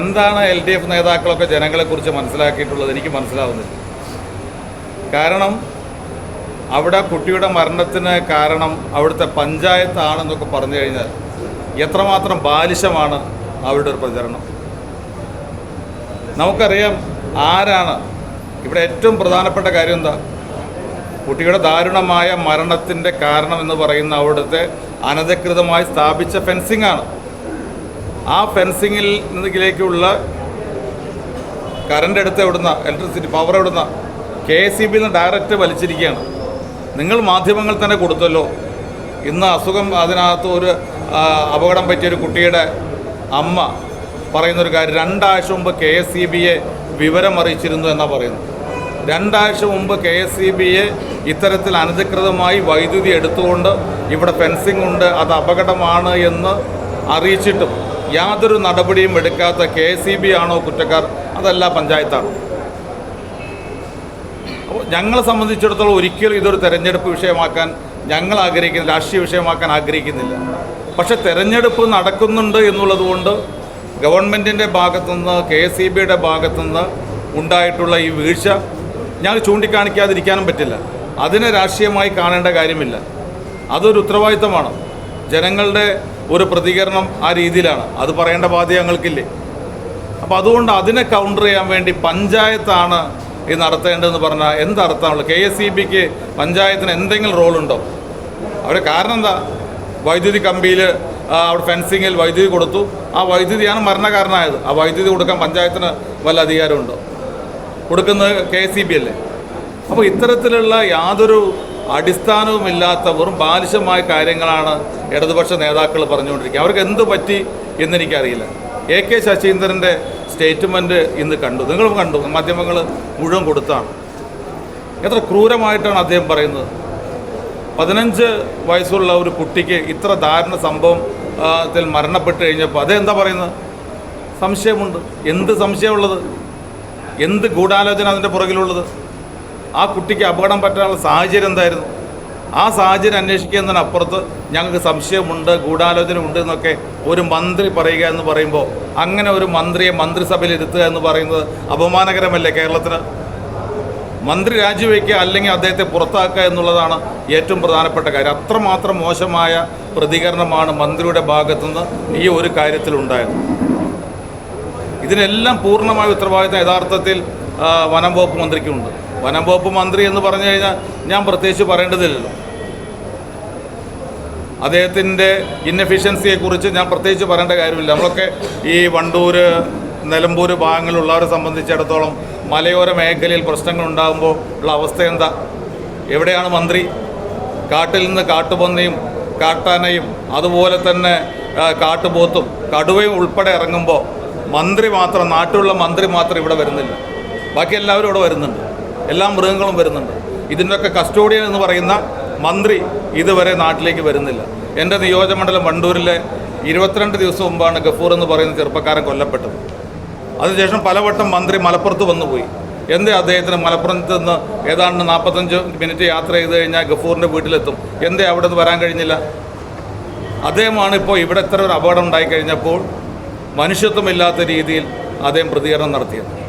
എന്താണ് L D F നേതാക്കളൊക്കെ ജനങ്ങളെക്കുറിച്ച് മനസ്സിലാക്കിയിട്ടുള്ളത്? എനിക്ക് മനസ്സിലാവുന്നില്ല. കാരണം അവിടെ കുട്ടിയുടെ മരണത്തിന് കാരണം അവിടുത്തെ പഞ്ചായത്താണെന്നൊക്കെ പറഞ്ഞു കഴിഞ്ഞാൽ എത്രമാത്രം ബാലിശമാണ് അവരുടെ ഒരു പ്രചരണം. നമുക്കറിയാം ആരാണ്? ഇവിടെ ഏറ്റവും പ്രധാനപ്പെട്ട കാര്യം എന്താ? കുട്ടിയുടെ ദാരുണമായ മരണത്തിന്റെ കാരണം എന്ന് പറയുന്ന അവിടുത്തെ അനധികൃതമായി സ്ഥാപിച്ച ഫെൻസിംഗ് ആണ്. ആ ഫെൻസിങ്ങിൽ നിന്നിലേക്കുള്ള കറണ്ട് എടുത്ത് എവിടുന്ന ഇലക്ട്രിസിറ്റി പവർ എവിടുന്ന കെ എസ് സി ബിയിൽ നിന്ന് ഡയറക്റ്റ് വലിച്ചിരിക്കുകയാണ്. നിങ്ങൾ മാധ്യമങ്ങൾ തന്നെ കൊടുത്തല്ലോ. ഇന്ന് അസുഖം അതിനകത്ത് ഒരു അപകടം പറ്റിയൊരു കുട്ടിയുടെ അമ്മ പറയുന്നൊരു കാര്യം രണ്ടാഴ്ച മുമ്പ് കെ എസ് സി ബിയെ വിവരം അറിയിച്ചിരുന്നു എന്നാണ് പറയുന്നത്. രണ്ടാഴ്ച മുമ്പ് കെ എസ് സി ബിയെ ഇത്തരത്തിൽ അനധികൃതമായി വൈദ്യുതി എടുത്തുകൊണ്ട് ഇവിടെ ഫെൻസിംഗ് ഉണ്ട് അത് അപകടമാണ് എന്ന് അറിയിച്ചിട്ടും യാതൊരു നടപടിയും എടുക്കാത്ത കെ സി ബി ആണോ കുറ്റക്കാർ? അതല്ല പഞ്ചായത്താണ്. അപ്പോൾ ഞങ്ങളെ സംബന്ധിച്ചിടത്തോളം ഒരിക്കലും ഇതൊരു തെരഞ്ഞെടുപ്പ് വിഷയമാക്കാൻ ഞങ്ങൾ ആഗ്രഹിക്കുന്നില്ല രാഷ്ട്രീയ വിഷയമാക്കാൻ ആഗ്രഹിക്കുന്നില്ല. പക്ഷേ തെരഞ്ഞെടുപ്പ് നടക്കുന്നുണ്ട് എന്നുള്ളതുകൊണ്ട് ഗവൺമെന്റിന്റെ ഭാഗത്തുനിന്ന് കെ എസ് ഇ ബിയുടെ ഭാഗത്തുനിന്ന് ഉണ്ടായിട്ടുള്ള ഈ വീഴ്ച ഞങ്ങൾ ചൂണ്ടിക്കാണിക്കാതിരിക്കാനും പറ്റില്ല. അതിനെ രാഷ്ട്രീയമായി കാണേണ്ട കാര്യമില്ല. അതൊരു ഉത്തരവാദിത്തമാണ്. ജനങ്ങളുടെ ഒരു പ്രതികരണം ആ രീതിയിലാണ്. അത് പറയേണ്ട ബാധ്യത ഞങ്ങൾക്കില്ലേ? അപ്പോൾ അതുകൊണ്ട് അതിനെ കൗണ്ടർ ചെയ്യാൻ വേണ്ടി പഞ്ചായത്താണ് ഇത് നടത്തേണ്ടതെന്ന് പറഞ്ഞാൽ എന്തർത്ഥമുള്ളത് കെ എസ് ഇ ബിക്ക് പഞ്ചായത്തിന് എന്തെങ്കിലും റോളുണ്ടോ? അവിടെ കാരണം എന്താ? വൈദ്യുതി കമ്പിയിൽ അവിടെ ഫെൻസിങ്ങിൽ വൈദ്യുതി കൊടുത്തു. ആ വൈദ്യുതിയാണ് മരണകാരണമായത് ആ വൈദ്യുതി കൊടുക്കാൻ പഞ്ചായത്തിന് വല്ല അധികാരമുണ്ടോ? കൊടുക്കുന്നത് കെ എസ് ഇ ബി അല്ലേ? അപ്പോൾ ഇത്തരത്തിലുള്ള യാതൊരു അടിസ്ഥാനവുമില്ലാത്ത വെറും ബാലിശമായ കാര്യങ്ങളാണ് ഇടതുപക്ഷ നേതാക്കൾ പറഞ്ഞുകൊണ്ടിരിക്കുക. അവർക്ക് എന്ത് പറ്റി എന്നെനിക്കറിയില്ല. എ കെ ശശീന്ദ്രന്റെ സ്റ്റേറ്റ്മെന്റ് ഇന്ന് കണ്ടു. നിങ്ങൾ കണ്ടു. മാധ്യമങ്ങൾ മുഴുവൻ കൊടുത്താണ്. എത്ര ക്രൂരമായിട്ടാണ് അദ്ദേഹം പറയുന്നത്. പതിനഞ്ച് വയസ്സുള്ള ഒരു കുട്ടിക്ക് ഇത്ര ദാരുണ സംഭവം ത്തിൽ മരണപ്പെട്ട് കഴിഞ്ഞപ്പോൾ അതെന്താ പറയുന്നത്? സംശയമുണ്ട്. എന്ത് സംശയമുള്ളത്? എന്ത് ഗൂഢാലോചന അതിന്റെ പുറകിലുള്ളത്? ആ കുട്ടിക്ക് അപകടം പറ്റാനുള്ള സാഹചര്യം എന്തായിരുന്നു? ആ സാഹചര്യം അന്വേഷിക്കുന്നതിനപ്പുറത്ത് ഞങ്ങൾക്ക് സംശയമുണ്ട് ഗൂഢാലോചന ഉണ്ട് എന്നൊക്കെ ഒരു മന്ത്രി പറയുക എന്ന് പറയുമ്പോൾ അങ്ങനെ ഒരു മന്ത്രിയെ മന്ത്രിസഭയിൽ ഇരുത്തുക എന്ന് പറയുന്നത് അപമാനകരമല്ലേ കേരളത്തിന്? മന്ത്രി രാജിവെക്കുക അല്ലെങ്കിൽ അദ്ദേഹത്തെ പുറത്താക്കുക എന്നുള്ളതാണ് ഏറ്റവും പ്രധാനപ്പെട്ട കാര്യം. അത്രമാത്രം മോശമായ പ്രതികരണമാണ് മന്ത്രിയുടെ ഭാഗത്തുനിന്ന് ഈ ഒരു കാര്യത്തിലുണ്ടായത് ഇതിനെല്ലാം പൂർണമായ ഉത്തരവാദിത്തം യഥാർത്ഥത്തിൽ വനം വകുപ്പ് മന്ത്രിക്കുണ്ട്. വനം വകുപ്പ് മന്ത്രി എന്ന് പറഞ്ഞു കഴിഞ്ഞാൽ ഞാൻ പ്രത്യേകിച്ച് പറയേണ്ടതില്ലല്ലോ. അദ്ദേഹത്തിന്റെ ഇന്നഫിഷ്യൻസിയെക്കുറിച്ച് ഞാൻ പ്രത്യേകിച്ച് പറയേണ്ട കാര്യമില്ല. നമ്മളൊക്കെ ഈ വണ്ടൂർ നിലമ്പൂർ ഭാഗങ്ങളിലുള്ളവരെ സംബന്ധിച്ചിടത്തോളം മലയോര മേഖലയിൽ പ്രശ്നങ്ങൾ ഉണ്ടാകുമ്പോൾ ഉള്ള അവസ്ഥ എന്താ? എവിടെയാണ് മന്ത്രി? കാട്ടിൽ നിന്ന് കാട്ടുപന്നിയും കാട്ടാനയും അതുപോലെ തന്നെ കാട്ടുപോത്തും കടുവയും ഉൾപ്പെടെ ഇറങ്ങുമ്പോൾ മന്ത്രി മാത്രം നാട്ടിലുള്ള മന്ത്രി മാത്രം ഇവിടെ വരുന്നില്ല. ബാക്കി എല്ലാവരും ഇവിടെ വരുന്നുണ്ട്. എല്ലാ മൃഗങ്ങളും വരുന്നുണ്ട്. ഇതിന്റെയൊക്കെ കസ്റ്റോഡിയൻ എന്ന് പറയുന്ന മന്ത്രി ഇതുവരെ നാട്ടിലേക്ക് വരുന്നില്ല. എന്റെ നിയോജകമണ്ഡലം വണ്ടൂരിലെ ഇരുപത്തിരണ്ട് ദിവസം മുമ്പാണ് ഗഫൂർ എന്ന് പറയുന്ന ചെറുപ്പക്കാരൻ കൊല്ലപ്പെട്ടത്. അതിനുശേഷം പലവട്ടം മന്ത്രി മലപ്പുറത്ത് വന്നുപോയി. എന്തേ അദ്ദേഹത്തിന് മലപ്പുറത്ത് നിന്ന് ഏതാണ്ട് നാൽപ്പത്തഞ്ച് മിനിറ്റ് യാത്ര ചെയ്ത് കഴിഞ്ഞാൽ ഗഫൂറിന്റെ വീട്ടിലെത്തും. എന്തേ അവിടെ നിന്ന് വരാൻ കഴിഞ്ഞില്ല? അദ്ദേഹമാണ് ഇപ്പോൾ ഇവിടെ ഇത്ര ഒരു അപകടം ഉണ്ടായിക്കഴിഞ്ഞപ്പോൾ മനുഷ്യത്വമില്ലാത്ത രീതിയിൽ അദ്ദേഹം പ്രതികരണം നടത്തിയത്.